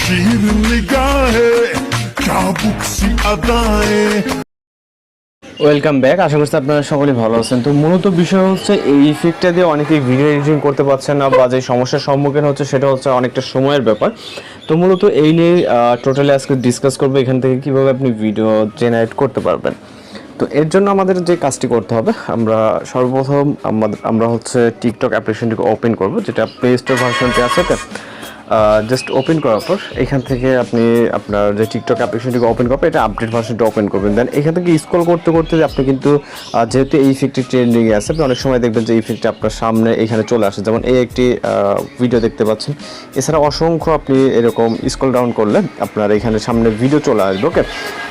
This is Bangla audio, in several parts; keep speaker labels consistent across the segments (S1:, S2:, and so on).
S1: şiir ligahe kabuk si adaye
S2: welcome back আশা করছি আপনারা সকলে ভালো আছেন। তো মূলত বিষয় হচ্ছে, এই ইফেক্টটা দিয়ে অনেকেই ভিডিও এডিটিং করতে পারছেন না বা যে সমস্যার সম্মুখীন হচ্ছে, সেটা হচ্ছে অনেকটা সময়ের ব্যাপার। তো মূলত এই নিয়ে টোটালি আজকে ডিসকাস করব এখান থেকে কীভাবে আপনি ভিডিও জেনারেট করতে পারবেন। তো এর জন্য আমাদের যে কাজটি করতে হবে, আমরা সর্বপ্রথম আমাদের আমরা হচ্ছে টিকটক অ্যাপ্লিকেশনটিকে ওপেন করব, যেটা প্লে স্টোর ভার্সনটি আছে। জাস্ট ওপেন করার পর এখান থেকে আপনি আপনার যে টিকটক অ্যাপ্লিকেশনটিকে ওপেন করবেন এটা আপডেট ভার্সনটা ওপেন করবেন। দেন এখান থেকে স্ক্রল করতে করতে আপনি কিন্তু যেহেতু এই ইফেক্টটি ট্রেন্ডিংয়ে আছে, আপনি অনেক সময় দেখবেন যে ইফেক্টটা আপনার সামনে এখানে চলে আসে। যেমন এই একটি ভিডিও দেখতে পাচ্ছেন। এছাড়া অসংখ্য আপনি এরকম স্ক্রল ডাউন করলে আপনার এখানে সামনে ভিডিও চলে আসবে ওকে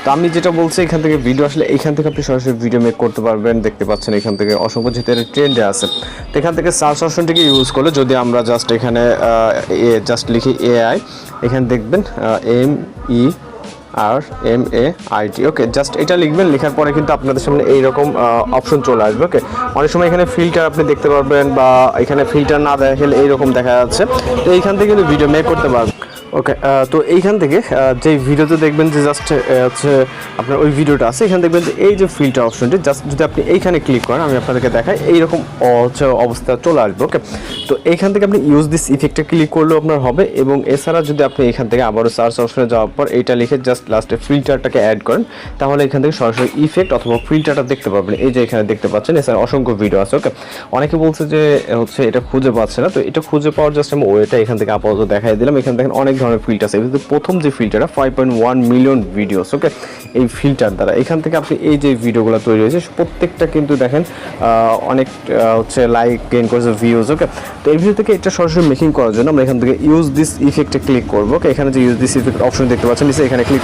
S2: তো আমি যেটা বলছি, এখান থেকে ভিডিও আসলে এখান থেকে আপনি সরাসরি ভিডিও মেক করতে পারবেন, দেখতে পাচ্ছেন এখান থেকে অসংখ্য যেহেতু এটা ট্রেন্ডে আছে। তো এখান থেকে সার্চ অপশনটিকে ইউজ করলে যদি আমরা জাস্ট এখানে জাস্ট লিখি এআই এখানে দেখবেন M E R M A IT okay just এটা লিখবেন, লেখার পরে কিন্তু আপনাদের সামনে এইরকম অপশন চলে আসবে ওকে অনেক সময় এখানে ফিল্টার আপনি দেখতে পারবেন বা এখানে ফিল্টার না দেখালে এইরকম দেখা যাচ্ছে। তো এইখান থেকে কিন্তু ভিডিও মেক করতে পারবেন। ওকে তো এইখান থেকে আহ, যে ভিডিওতে দেখবেন যে জাস্ট হচ্ছে আপনার ওই ভিডিওটা আছে এখানে দেখবেন যে এই যে ফিল্টার অপশনটি জাস্ট যদি আপনি এইখানে ক্লিক করেন আমি আপনাদেরকে দেখাই এইরকম হচ্ছে অবস্থা চলে আসবে ওকে তো এইখান থেকে আপনি ইউজ দিস ইফেক্টে ক্লিক করলেও আপনার হবে এবং এছাড়া যদি আপনি এখান থেকে আবারও সার্চ অপশনে যাওয়ার পর এইটা লিখে জাস্ট লাস্টে ফিল্টারটাকে অ্যাড করেন তাহলে এখান থেকে সরাসরি ইফেক্ট অথবা ফিল্টারটা দেখতে পাবেন। এই যে এখানে দেখতে পাচ্ছেন এছাড়া অসংখ্য ভিডিও আছে ওকে অনেকে বলছে যে হচ্ছে এটা খুঁজে পাচ্ছে না তো এটা খুঁজে পাওয়ার জাস্ট আমি ওয়েটা এখান থেকে আপাতত দেখাই দিলাম। এখানে দেখেন অনেক ধরনের ফিল্টার আছে। কিন্তু প্রথম যে ফিল্টারটা five point one million videos okay এই ফিল্টার দ্বারা। এখান থেকে আপনি এই যে ভিডিওগুলো তৈরি হয়েছে, প্রত্যেকটা কিন্তু দেখেন অনেক হচ্ছে লাইক গেইন করেছে ভিউজ ওকে তো এই ভিডিও থেকে এটা সরাসরি মেকিং করার জন্য আমরা এখান থেকে ইউজ দিস ইফেক্টে ক্লিক করব ওকে এখানে যে ইউজ দিস ইফেক্ট অপশন দেখতে পাচ্ছেন, নিচে এখানে ক্লিক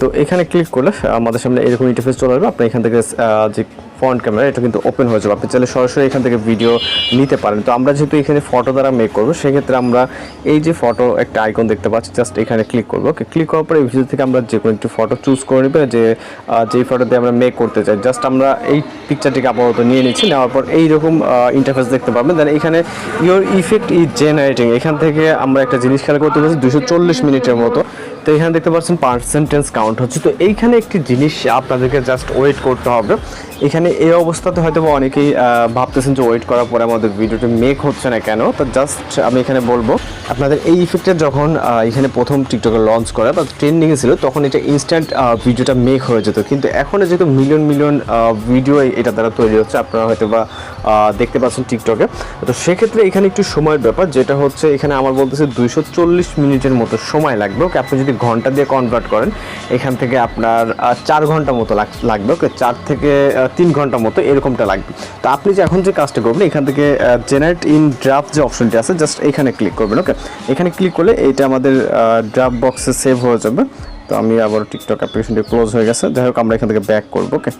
S2: তো এখানে ক্লিক করলে আমাদের সামনে এরকম ইন্টারফেস চলে আসবে। আপনি এখান থেকে যে ফ্রন্ট ক্যামেরা এটা কিন্তু ওপেন হয়ে যাবে। আপনি চাইলে সরাসরি এখান থেকে ভিডিও নিতে পারেন। তো আমরা যেহেতু এখানে ফটো দ্বারা মেক করব, সেক্ষেত্রে আমরা এই যে ফটো একটা আইকন দেখতে পাচ্ছি জাস্ট এখানে ক্লিক করব। ওকে ক্লিক করার পরে ভিডিও থেকে আমরা যে কোনো একটি ফটো চুজ করে নেবে। যে যেই ফটো দিয়ে আমরা মেক করতে চাই। জাস্ট আমরা এই পিকচারটিকে আপাতত নিয়ে নিচ্ছি। নেওয়ার পর এইরকম ইন্টারফেস দেখতে পারবেন। দেন এখানে ইওর ইফেক্ট ইজ জেনারেটিং এখান থেকে আমরা একটা জিনিস খেয়াল করতে পারছি দুশো মিনিটের মতো। তো এখানে দেখতে পাচ্ছেন পার্সেন্টেজ কাউন্ট হচ্ছে। তো এইখানে একটি জিনিস আপনাদেরকে জাস্ট ওয়েট করতে হবে। এখানে এই অবস্থাতে হয়তো বা অনেকেই ভাবতেছেন যে ওয়েট করার পরে আমাদের ভিডিওটি মেক হচ্ছে না কেন? তো জাস্ট আমি এখানে বলব, আপনাদের এই ইফেক্টটা যখন এখানে প্রথম টিকটকে লঞ্চ করা বা ট্রেন্ডিংয়ে ছিল, তখন এটা ইনস্ট্যান্ট ভিডিওটা মেক হয়ে যেত। কিন্তু এখন যেহেতু মিলিয়ন মিলিয়ন ভিডিও এটা দ্বারা তৈরি হচ্ছে, আপনারা হয়তো বা দেখতে পাচ্ছেন টিকটকে তো সেক্ষেত্রে এখানে একটু সময়ের ব্যাপার, যেটা হচ্ছে এখানে আমার বলতেছে দুইশো চল্লিশ মিনিটের মতো সময় লাগবে। ওকে, আপনি যদি ঘণ্টা দিয়ে কনভার্ট করেন, এখান থেকে আপনার চার ঘণ্টা মতো লাগ- লাগবে ওকে চার থেকে তিন ঘণ্টা মতো এরকমটা লাগবে। তো আপনি যে এখন যে কাজটা করবেন, এখান থেকে জেনারেট ইন ড্রাফট যে অপশনটি আছে জাস্ট এখানে ক্লিক করবেন ওকে এখানে ক্লিক করলে এইটা আমাদের ড্রাফট বক্সে সেভ হয়ে যাবে। তো আমি আবার টিকটক অ্যাপ্লিকেশনটি ক্লোজ হয়ে গেছে। যাই হোক, আমরা এখান থেকে ব্যাক করব ওকে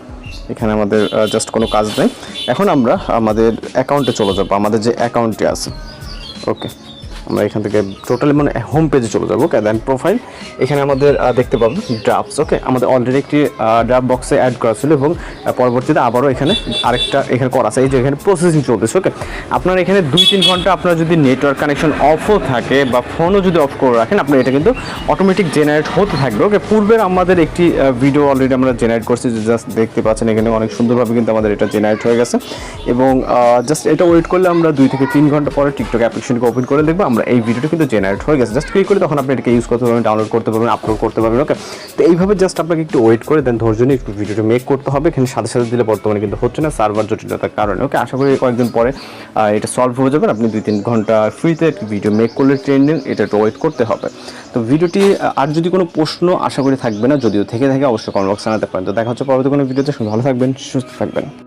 S2: এখানে আমাদের জাস্ট কোনো কাজ নেই। এখন আমরা আমাদের অ্যাকাউন্টে চলে যাব, আমাদের যে অ্যাকাউন্টটি আছে ওকে আমরা এখান থেকে টোটালি মানে হোম পেজে চলে যাব ওকে দেন প্রোফাইল এখানে আমাদের দেখতে পাবো ড্রাফটস ওকে আমাদের অলরেডি একটি ড্রাফট বক্সে অ্যাড করা ছিল এবং পরবর্তীতে আবারও এখানে আরেকটা এখানে করা আছে, এই যে এখানে প্রসেসিং চলতেছে ওকে আপনার এখানে দুই তিন ঘণ্টা আপনার যদি নেটওয়ার্ক কানেকশন অফও থাকে বা ফোনও যদি অফ করে রাখেন, আপনার এটা কিন্তু অটোমেটিক জেনারেট হতে থাকবে ওকে পূর্বের আমাদের একটি ভিডিও অলরেডি আমরা জেনারেট করছি, যে জাস্ট দেখতে পাচ্ছেন এখানে অনেক সুন্দরভাবে কিন্তু আমাদের এটা জেনারেট হয়ে গেছে এবং জাস্ট এটা ওয়েট করলে আমরা দুই থেকে তিন ঘণ্টা পরে টিকটক অ্যাপ্লিকেশনকে ওপেন করে দেখব আমরা এই ভিডিওটা কিন্তু জেনারেট হয়ে গেছে। জাস্ট ক্লিক করে তখন আপনি এটাকে ইউজ করতে পারবেন ডাউনলোড করতে পারবেন আপলোড করতে পারবেন ওকে তো এইভাবে জাস্ট আপনাকে একটু ওয়েট করে দেন ধৈর্য নিয়ে একটু ভিডিওটা মেক করতে হবে। এখানে সাথে সাথে দিলে বর্তমানে কিন্তু হচ্ছে না সার্ভার জটিলতার কারণে ওকে আশা করি কয়েকদিন পরে এটা সলভ হয়ে যাবে। আপনি দুই তিন ঘণ্টা ফ্রিতে একটি ভিডিও মেক করলে ট্রেন্ডিং এটা একটু ওয়েট করতে হবে। তো ভিডিওটি আর যদি কোনো প্রশ্ন আশা করি থাকবে না, যদিও থেকে থাকে, অবশ্যই কমেন্ট বক্সে জানাতে পারেন। তো দেখা হচ্ছে পরবর্তী কোনো ভিডিওতে ভালো থাকবেন, সুস্থ থাকবেন।